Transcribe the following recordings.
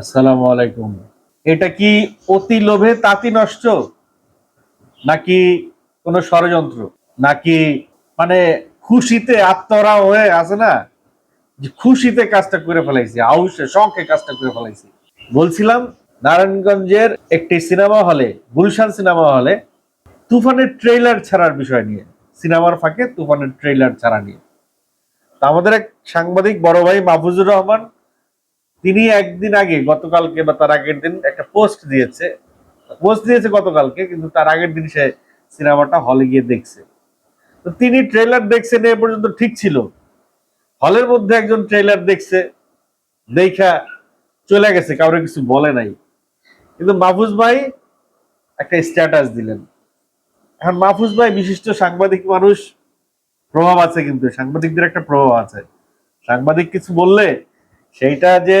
আসসালামু আলাইকুম। এটা কি অতি লোভে তাঁতি নষ্ট? নাকি কোনো ষড়যন্ত্র? নাকি মানে খুশিতে আত্মরা হয়ে আছে না? খুশিতে কাজটা করে ফেলাইছি, আউসে, শখে কাজটা করে ফেলাইছি। বলছিলাম, নারায়ণগঞ্জের একটি সিনেমা হলে, গুলশান সিনেমা হলে তুফানের ট্রেলার ছাড়ার বিষয় নিয়ে, সিনেমার ফাঁকে তুফানের ট্রেলার ছাড়া নিয়ে। আমাদের এক সাংবাদিক বড় ভাই মাহফুজুর রহমান তিনি একদিন আগে, গতকালকে বা তার আগের দিন একটা পোস্ট দিয়েছে। পোস্ট দিয়েছে গতকালকে, কিন্তু তার আগের দিন সে সিনেমাটা হলে গিয়ে দেখছে। তো তিনি ট্রেলার দেখছেন এ পর্যন্ত ঠিক ছিল। হলের মধ্যে একজন ট্রেলার দেখছে, দেখা চলে গেছে, কাউরে কিছু বলে নাই। কিন্তু মাহফুজ ভাই একটা স্ট্যাটাস দিলেন। এখন মাহফুজ ভাই বিশিষ্ট সাংবাদিক মানুষ, প্রভাব আছে কিন্তু, সাংবাদিকদের একটা প্রভাব আছে। সাংবাদিক কিছু বললে সেইটা যে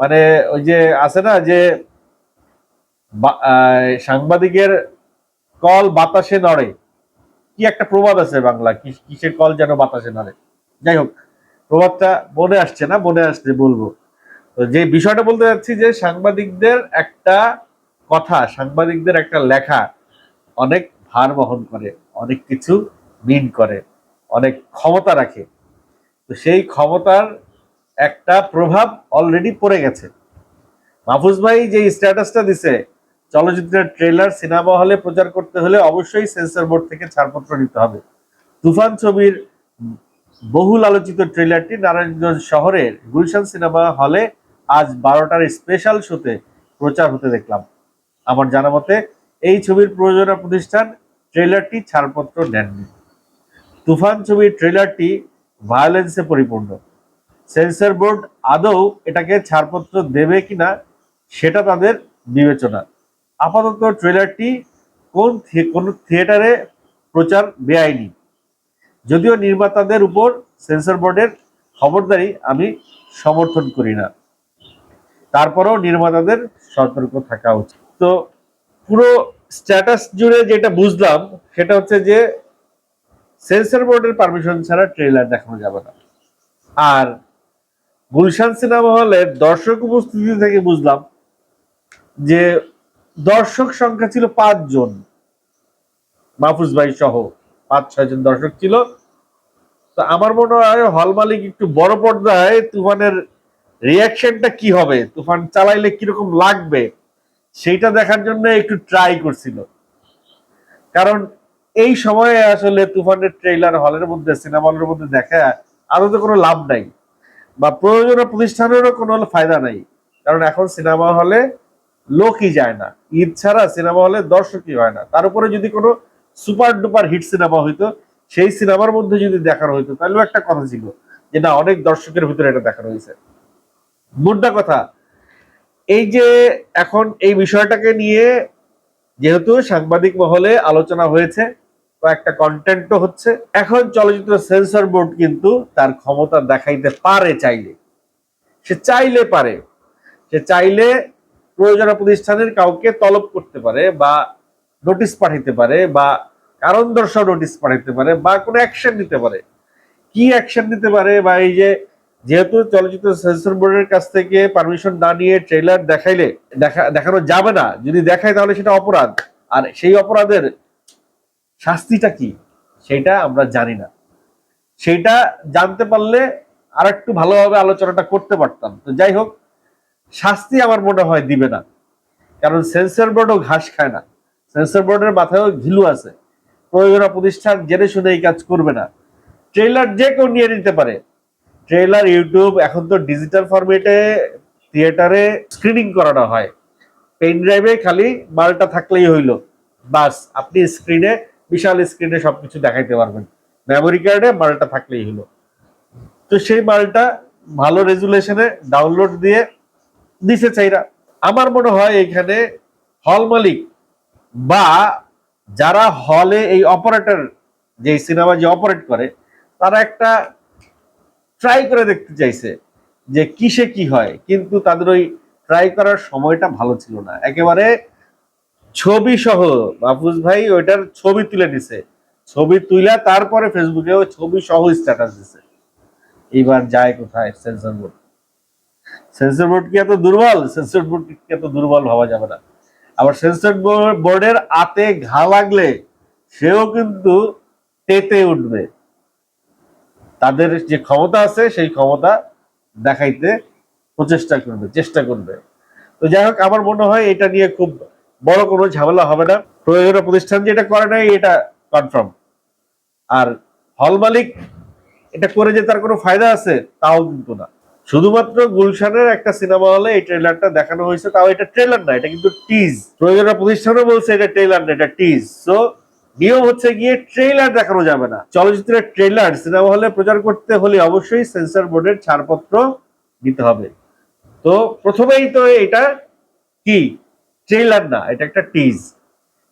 মানে ওই যে আছে না যে সাংবাদিকের কল বাতাসে নড়ে। কি একটা প্রবাদ আছে বাংলা কিসের কল যেন বাতাসে নড়ে। যাই হোক, প্রবাদটা মনে আসছে না, মনে আসছে বলব। যে বিষয়টা বলতে যাচ্ছি যে, সাংবাদিকদের একটা কথা, সাংবাদিকদের একটা লেখা অনেক ভার বহন করে, অনেক কিছু মিন করে, অনেক ক্ষমতা রাখে। তো সেই ক্ষমতার একটা প্রভাব অলরেডি পড়ে গেছে। মাহফুজ ভাই যে স্ট্যাটাসটা দিছে, চলচ্চিত্রের ট্রেলার সিনেমা হলে প্রচার করতে হলে অবশ্যই সেন্সর বোর্ড থেকে ছাড়পত্র নিতে হবে। তুফান ছবির বহুল আলোচিত ট্রেলারটি নারায়ণগঞ্জ শহরের গুলশান সিনেমা হলে আজ বারোটার স্পেশাল শোতে প্রচার হতে দেখলাম। আমার জানা মতে, এই ছবির প্রযোজনা প্রতিষ্ঠান ট্রেলারটি ছাড়পত্র নেননি। তুফান ছবির ট্রেলারটি ভায়োলেন্সে পরিপূর্ণ। সেন্সর বোর্ড আদৌ এটাকে ছাড়পত্র দেবে কিনা সেটা তাদের বিবেচনা। আপাতত ট্রেলারটি কোন কোন থিয়েটারে প্রচার বেআইনি। যদিও নির্মাতাদের উপর সেন্সর বোর্ডের খবরদারি আমি সমর্থন করি না। তারপরেও নির্মাতাদের সতর্ক থাকা উচিত। তো পুরো স্ট্যাটাস জুড়ে যেটা বুঝলাম, সেটা হচ্ছে যে সেন্সর বোর্ডের পারমিশন ছাড়া ট্রেলার দেখানো যাবে না। আর গুলশান সিনেমা হলের দর্শক উপস্থিতি থেকে বুঝলাম যে দর্শক সংখ্যা ছিল পাঁচজন। মাহফুজ ভাই সহ পাঁচ ছয় জন দর্শক ছিল। তো আমার মনে হয় হল মালিক একটু বড় পর্দায় তুফানের রিয়াকশনটা কি হবে? তুফান চালাইলে কীরকম লাগবে? সেইটা দেখার জন্য একটু ট্রাই করছিল। কারণ এই সময়ে আসলে তুফানের ট্রেইলার হলের মধ্যে, সিনেমা হলের মধ্যে দেখা আরও তো কোনো লাভ নাই। বা প্রয়োজনীয় প্রতিষ্ঠানেরও কোনো ফায়দা নাই। কারণ এখন সিনেমা হলে লোকই যায় না। ঈদ ছাড়া সিনেমা হলে দর্শকই হয় না। তার উপরে যদি কোনো সুপার ডুপার হিট সিনেমা হইতো, সেই সিনেমার মধ্যে যদি দেখানো হইতো, তাহলেও একটা কথা ছিল যে না, অনেক দর্শকের ভিতরে এটা দেখানো হয়েছে মুদ্রা কথা, এই যে এখন এই বিষয়টাকে নিয়ে যেহেতু সাংবাদিক মহলে আলোচনা হয়েছে কয়েকটা কন্টেন্টও হচ্ছে। এখন চলচ্চিত্র সেন্সর বোর্ড কিন্তু তার ক্ষমতা দেখাইতে পারে চাইলে। সে চাইলে পারে। সে চাইলে প্রয়োজনীয় প্রতিষ্ঠানের কাউকে তলব করতে পারে বা নোটিশ পাঠাইতে পারে বা কারণ দর্শাও নোটিশ পাঠাইতে পারে বা কোনো অ্যাকশন নিতে পারে। কি অ্যাকশন নিতে পারে বা এই যে যেহেতু চলচ্চিত্র সেন্সর বোর্ডের কাছ থেকে পারমিশন না নিয়ে ট্রেলার দেখাইলে, দেখা, দেখানো যাবে না। যদি দেখায় তাহলে সেটা অপরাধ। আর সেই অপরাধের শাস্তিটা কি? সেটা আমরা জানি না। সেটা জানতে পারলে আর একটু ভালোভাবে আলোচনাটা করতে পারতাম। তো যাই হোক, শাস্তি আমার মনে হয় দিবে না। কারণ সেন্সর বোর্ডও ঘাস খায় না। সেন্সর বোর্ডের মাথায়ও ঘিলু আছে। প্রয়োজনীয় প্রতিষ্ঠান জেনে শুনে এই কাজ করবে না। ট্রেলার যে কেউ নিয়ে নিতে পারে। ট্রেলার, ইউটিউব, এখন তো ডিজিটাল ফরম্যাটে, থিয়েটারে স্ক্রিনিং করানো হয়। পেন ড্রাইভে খালি মালটা থাকলেই হইল। বাস, আপনি স্ক্রিনে বিশাল স্ক্রিনে সবকিছু দেখাইতে পারবেন। মেমোরি কার্ডে মালটা থাকলেই হলো। তো সেই মালটা ভালো রেজুলেশনে ডাউনলোড দিয়ে দিছে চাইরা। আমার মনে হয় এখানে হল মালিক বা যারা হলে এই অপারেটর যে সিনেমা যে অপারেট করে, তারা একটা ট্রাই করে দেখতে চাইছে যে কিসে কি হয়। কিন্তু তাদের ওই ট্রাই করার সময়টা ভালো ছিল না। একেবারে ছবি সহ, মাহফুজ ভাই ওইটার ছবি তুলে নিছে ছবি তুইলা তারপরে ফেসবুকে ওই ছবি সহ স্ট্যাটাস দিছে। এইবার যায় কোথায়? সেন্সর বোর্ড সেন্সর বোর্ড কি এত দুর্বল? সেন্সর বোর্ড কি এত দুর্বল ভাবা যাবে না। আবার সেন্সর বোর্ডের আতে ঘা লাগলে সেও কিন্তু তেতে উঠবে। তাদের যে ক্ষমতা আছে, সেই ক্ষমতা দেখাইতে প্রচেষ্টা করবে, চেষ্টা করবে। তো যাই হোক, আমার মনে হয় এটা নিয়ে খুব বড় কোনো ঝামেলা হবে না। প্রয়োজনীয় প্রতিষ্ঠান যেটা করে নাই, এটা কনফার্ম আর হল মালিক এটা করে যে তার কোনো ফায়দা আছে, তাও কিন্তু না। শুধুমাত্র গুলশানের একটা সিনেমা হলে এই ট্রেলারটা দেখানো হয়েছে, তাও এটা ট্রেলার না, এটা কিন্তু টিজ প্রয়োজনীয় প্রতিষ্ঠানও বলছে এটা ট্রেলার না, এটা টিজ সো নিয়ম হচ্ছে গিয়ে ট্রেলার দেখানো যাবে না। চলচ্চিত্রের ট্রেলার সিনেমা হলে প্রচার করতে হলে অবশ্যই সেন্সর বোর্ডের ছাড়পত্র দিতে হবে। তো প্রথমেই তো এটা কি? ট্রেলার না, এটা একটা টিজ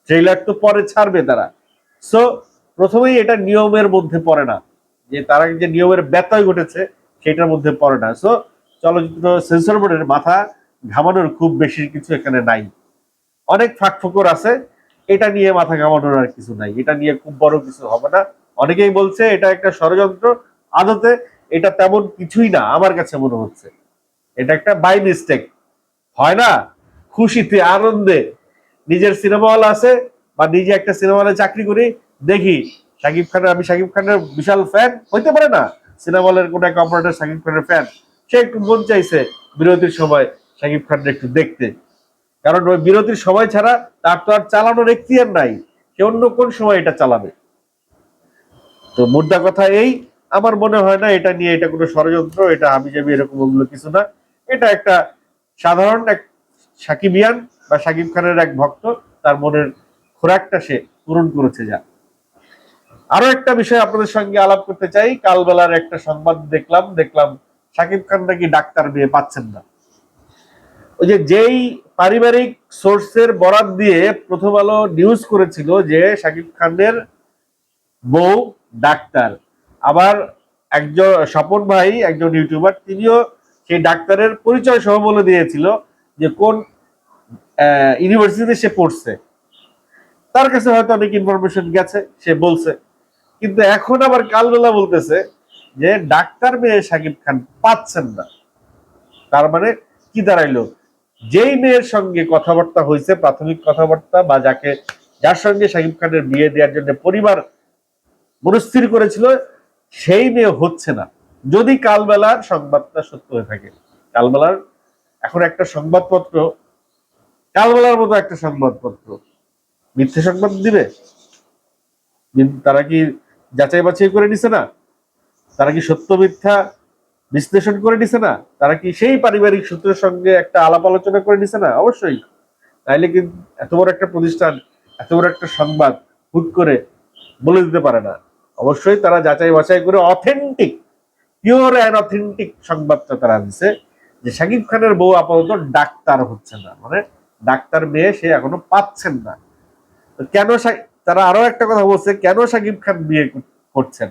ট্রেলার তো পরে ছাড়বে তারা। সো প্রথমেই এটা নিয়মের মধ্যে পড়ে না। যে তারা যে নিয়মের ব্যত্যয় ঘটেছে সেটার মধ্যে পড়ে না। সো চলচ্চিত্র সেন্সর বোর্ডের মাথা ঘামানোর খুব বেশি কিছু এখানে নাই। অনেক ফাঁক ফোকর আছে, এটা নিয়ে মাথা ঘামানোর আর কিছু নাই। এটা নিয়ে খুব বড় কিছু হবে না। অনেকেই বলছে, এটা একটা ষড়যন্ত্র আদতে এটা তেমন কিছুই না, আমার কাছে মনে হচ্ছে। এটা একটা বাই মিস্টেক হয় না? খুশিতে, আনন্দে নিজের সিনেমা হল আছে বা নিজে একটা সিনেমা হলে চাকরি করি, দেখি। শাকিব খানের, আমি শাকিব খানের বিশাল ফ্যান হইতে পারে না। সিনেমা হলের কোনো এক অপারেটর শাকিব খানের ফ্যান সে একটু মন চাইছে বিরতির সময় শাকিব খানকে একটু দেখতে। কারণ ওই বিরতির সময় ছাড়া তার তো আর চালানোর এখতিয়ার নাই। সে অন্য কোন সময় এটা চালাবে? তো মুদ্রা কথা এই, আমার মনে হয় না এটা নিয়ে এটা কোনো ষড়যন্ত্র, এটা আমি যাবি এরকম ওগুলো কিছু না। এটা একটা সাধারণ এক সাকিবিয়ান বা সাকিব খানের এক ভক্ত, তার মনের খোরাকটা সে পূরণ করেছে যা। আরও একটা বিষয় আপনাদের সঙ্গে আলাপ করতে চাই, কালবেলার একটা সংবাদ দেখলাম দেখলাম সাকিব খান নাকি ডাক্তার বিয়ে পাচ্ছেন না। ওই যে যেই পারিবারিক সোর্সের বরাত দিয়ে প্রথম আলো নিউজ করেছিল যে সাকিব খানের বউ ডাক্তার, আবার একজন স্বপন ভাই, একজন ইউটিউবার, তিনিও সেই ডাক্তারের পরিচয় সহ বলে দিয়েছিল। যে কোন ইউনিভার্সিটিতে সে পড়ছে। তার কাছে হয়তো অনেক ইনফরমেশন গেছে, সে বলছে। কিন্তু এখন আবার কালবেলা বলতেছে যে ডাক্তার মেয়ে সাকিব খান পাচ্ছেন না। তার মানে কি দাঁড়াইলো? যেই মেয়ের সঙ্গে কথাবার্তা হয়েছে, প্রাথমিক কথাবার্তা বা যাকে, যার সঙ্গে সাকিব খানের বিয়ে দেওয়ার জন্য পরিবার মনস্থির করেছিল, সেই মেয়ে হচ্ছে না। যদি কালবেলার সংবাদটা সত্য হয়ে থাকে, কালবেলার এখন একটা সংবাদপত্র, কালবেলার মতো একটা সংবাদপত্র। মিথ্যে সংবাদ দিবে? তারা কি যাচাই বাছাই করে নিছে না? তারা কি সত্য মিথ্যা বিশ্লেষণ করে নিছে না? তারা কি সেই পারিবারিক সূত্রের সঙ্গে একটা আলাপ আলোচনা করে নিছে না? অবশ্যই। তাইলে কিন্তু এত বড় একটা প্রতিষ্ঠান, এত বড় একটা সংবাদ হুট করে বলে দিতে পারে না? অবশ্যই তারা যাচাই বাছাই করে অথেন্টিক পিওর অ্যান্ড অথেন্টিক সংবাদটা তারা দিছে। যে শাকিব খানের বউ আপাতত ডাক্তার হচ্ছে না। মানে ডাক্তার মেয়ে সে এখনও পাচ্ছেন না। তো কেন তারা আরও একটা কথা বলছে, কেন শাকিব খান বিয়ে করছেন?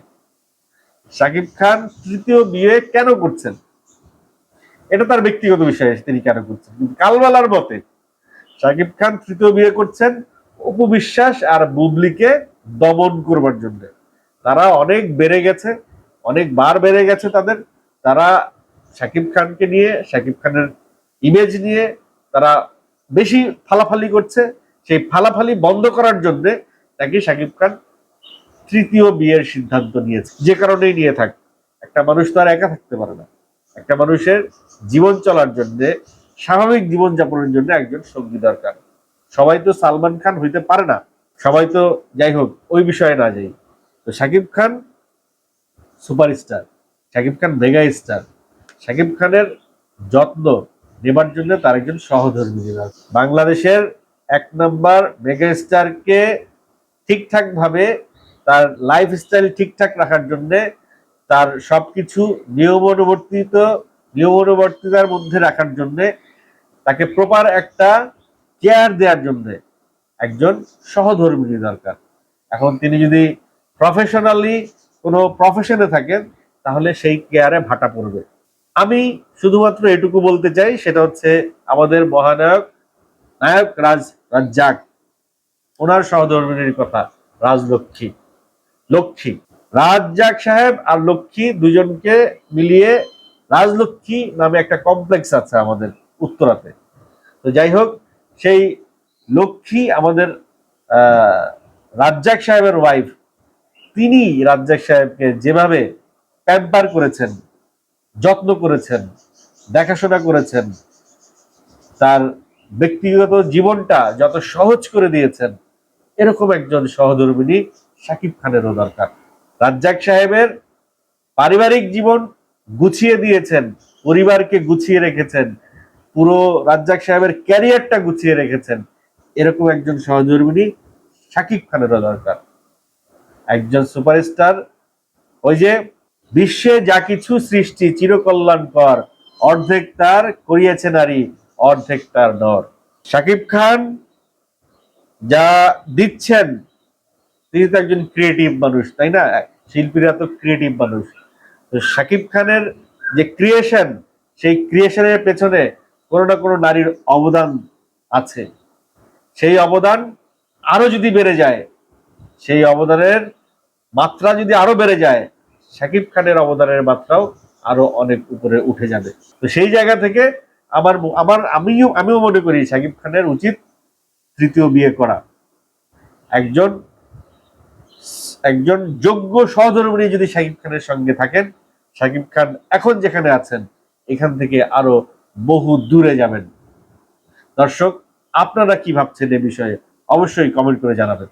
শাকিব খান তৃতীয় বিয়ে কেন করছেন? এটা তার ব্যক্তিগত বিষয়, তিনি কেন করছেন? কালবেলার মতে শাকিব খান তৃতীয় বিয়ে করছেন অপু বিশ্বাস আর বুবলিকে দমন করবার জন্য। তারা অনেক বেড়ে গেছে অনেক বার বেড়ে গেছে তাদের। তারা শাকিব খানকে নিয়ে, শাকিব খানের ইমেজ নিয়ে তারা বেশি ফালাফালি করছে। সেই ফালাফালি বন্ধ করার জন্য নাকি শাকিব খান তৃতীয় বিয়ের সিদ্ধান্ত নিয়েছে। যে কারণেই নিয়ে থাক। একটা মানুষ তো আর একা থাকতে পারে না। একটা মানুষের জীবন চলার জন্য, স্বাভাবিক জীবন যাপনের জন্য একজন সঙ্গী দরকার। সবাই তো সালমান খান হইতে পারে না। সবাই তো যাই হোক, ওই বিষয়ে না যাই। তো Shakib Khan superstar, Shakib Khan mega star. Shakib খানের যত্ন নেবার জন্য তার একজন সহধর্মী। বাংলাদেশের এক নম্বর মেগা স্টারকে ঠিকঠাক ভাবে তার লাইফ স্টাইল ঠিকঠাক রাখার জন্য তার সবকিছু নিয়মানুবর্তিত, নিয়মানুবর্তিতার মধ্যে রাখার জন্য তাকে প্রপার একটা কেয়ার দেওয়ার জন্য একজন সহধর্মিনী দরকার এখন তিনি যদি প্রফেশনালি কোনো প্রফেশনে থাকেন, তাহলে সেই কেয়ারে ভাটা পড়বে আমি শুধুমাত্র এটুকু বলতে চাই, সেটা হচ্ছে আমাদের মহানায়ক, নায়ক রাজ রাজ্জাক। ওনার সহধর্মিনীর কথা, রাজলক্ষ্মী। লক্ষ্মী, রাজ্জাক সাহেব আর লক্ষ্মী দুজনকে মিলিয়ে রাজলক্ষ্মী নামে একটা কমপ্লেক্স আছে আমাদের উত্তরাতে। তো যাই হোক, সেই লক্ষ্মী আমাদের রাজ্জাক সাহেবের ওয়াইফ তিনি রাজ্জাক সাহেবকে যেভাবে প্যাম্পার করেছেন যত্ন করেছেন, দেখাশোনা করেছেন, তার ব্যক্তিগত জীবনটা যত সহজ করে দিয়েছেন, এরকম একজন সহধর্মিনী সাকিব খানেরও দরকার। রাজ্জাক সাহেবের পারিবারিক জীবন গুছিয়ে দিয়েছেন, পরিবারকে গুছিয়ে রেখেছেন, পুরো রাজ্জাক সাহেবের ক্যারিয়ারটা গুছিয়ে রেখেছেন, এরকম একজন সহধর্মিনী সাকিব খানেরও দরকার। একজন সুপারস্টার, ওই যে বিশ্বে যা কিছু সৃষ্টি চিরকল্যাণকর, অর্ধেক তার করিয়েছে নারী, অর্ধেক তার নর। শাকিব খান যা দিচ্ছেন, তিনি তো একজন ক্রিয়েটিভ মানুষ, তাই না? শিল্পীরা তো ক্রিয়েটিভ মানুষ। তো শাকিব খানের যে ক্রিয়েশন সেই ক্রিয়েশনের পেছনে কোনো না কোনো নারীর অবদান আছে। সেই অবদান আরও যদি বেড়ে যায়, সেই অবদানের মাত্রা যদি আরও বেড়ে যায় শাকিব খানের অবদানের মাত্রাও আরও অনেক উপরে উঠে যাবে। তো সেই জায়গা থেকে আমার আমার আমিও আমিও মনে করি শাকিব খানের উচিত তৃতীয় বিয়ে করা। একজন একজন যোগ্য সহধর্মিনী যদি শাকিব খানের সঙ্গে থাকেন শাকিব খান এখন যেখানে আছেন, এখান থেকে আরও বহু দূরে যাবেন। দর্শক, আপনারা কি ভাবছেন এ বিষয়ে? অবশ্যই কমেন্ট করে জানাবেন।